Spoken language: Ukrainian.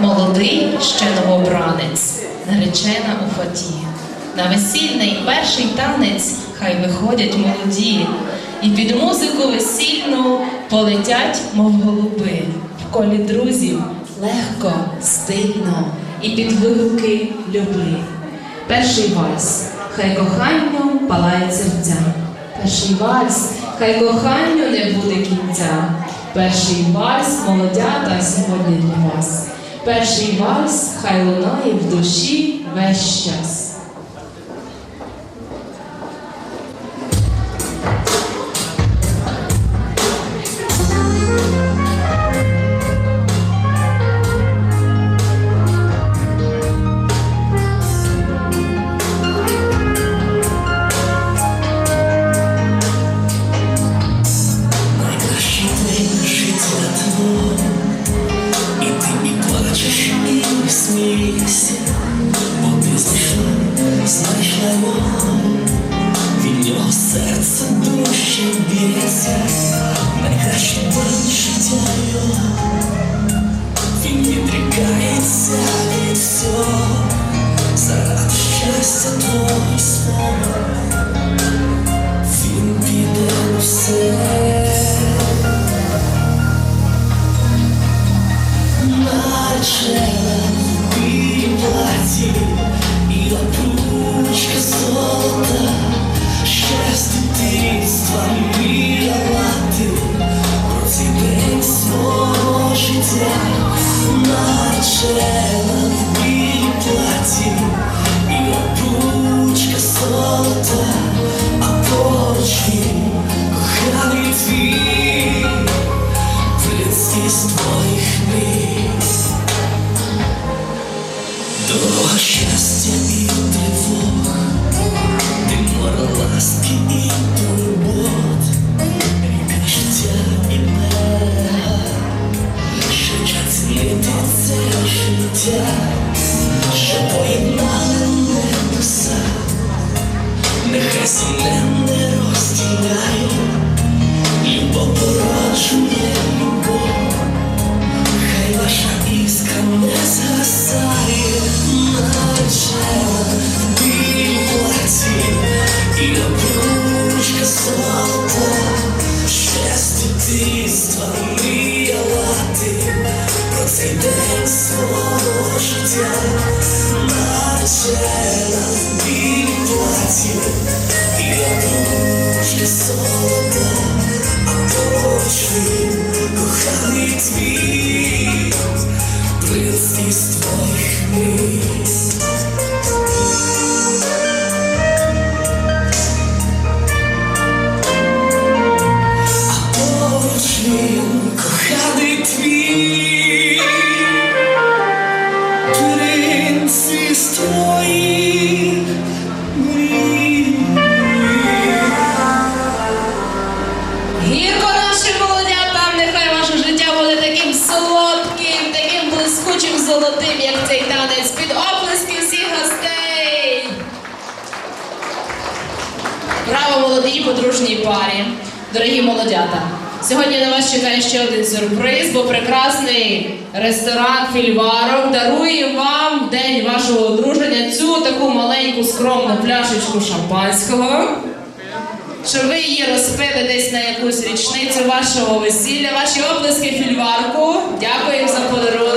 Молодий ще новобранець, наречена у фаті. На весільний перший танець хай виходять молоді, і під музику весільну полетять, мов голуби. В колі друзів легко, стильно і під вигуки люби. Перший вальс, хай коханню палає серця. Перший вальс, хай коханню не буде кінця. Перший вальс, молодята, сьогодні для вас. Перший вальс, хай лунає в душі весь час. Життя його, він відрікається від всього, заради щастя твого і начала і платі, і обручка золота, а поруч він коханий твій. Принц із твоїх мрій Не розділяє Любов породжує хай ваша іскра начала білі платі і обручка золота, з дитинства мріяла ти про життя, начала білі платі і обручка золота. Очі, коханий твій, із твоїх мрій. Золотим, як цей танець. Під оплески всіх гостей. Браво молодій подружній парі, дорогі молодята. Сьогодні на вас чекає ще один сюрприз, бо прекрасний ресторан Фільварок дарує вам в день вашого одруження цю таку маленьку скромну пляшечку шампанського щоб ви її розпили десь на якусь річницю вашого весілля. Ваші оплески фільварку. Дякую за подарунок.